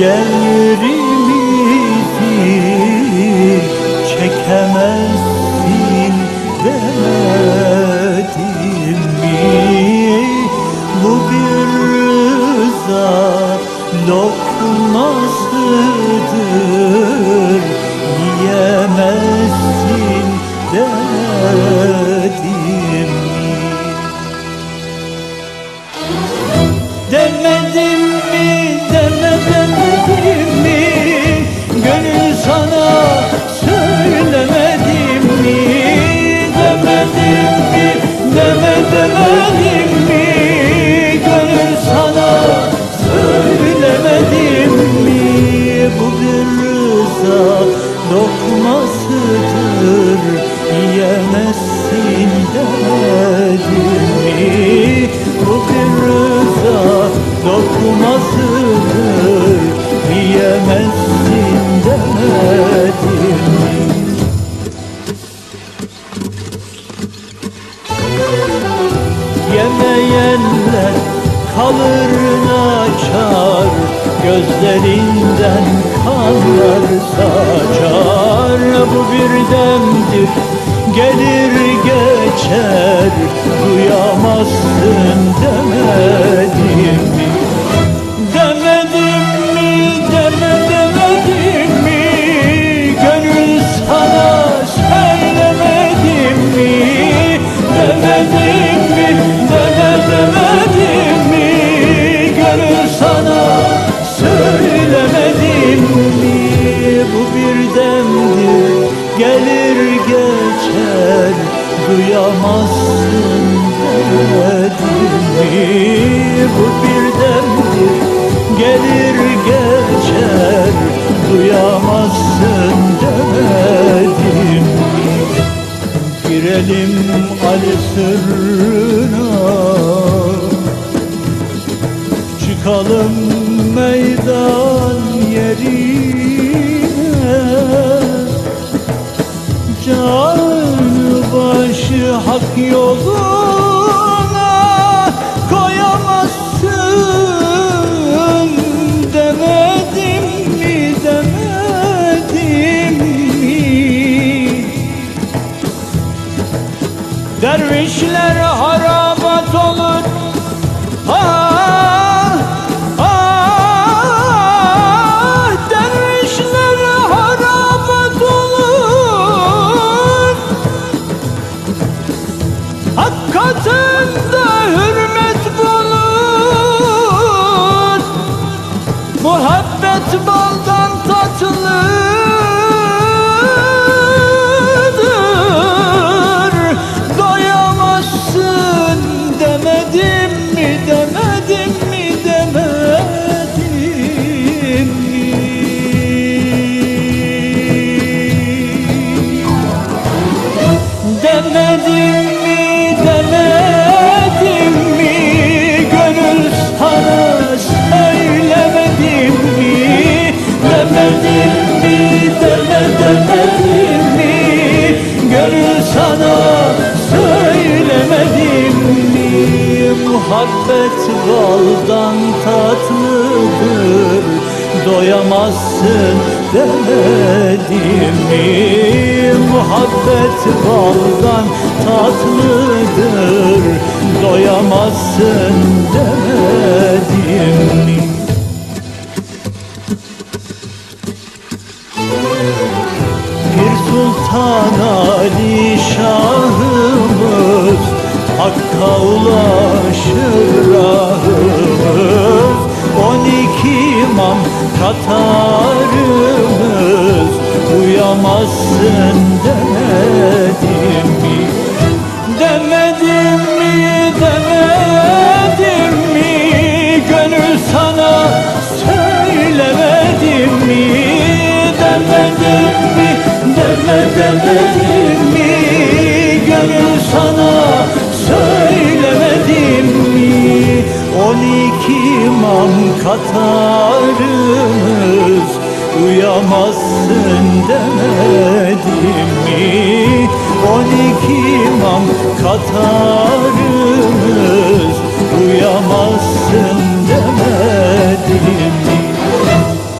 Ecel yerimizi çekemezsin demedim mi? Bu bir rıza lokmasıdır yiyemezsin Gözlerinden kanlar saçar Bu bir demdir gelir geçer Duyamazsın der. Ali Sırrına. Çıkalım meydana. Dervişler harabat olur ha. Muhabbet baldan tatlıdır Doyamazsın demedim mi? Muhabbet baldan tatlıdır Doyamazsın demedim Hakka ulaşır rahımız On iki imam katarımız. Uyamazsın deme. katarımız Uyamazsın demedim mi? On iki imam katarımız Uyamazsın demedim mi?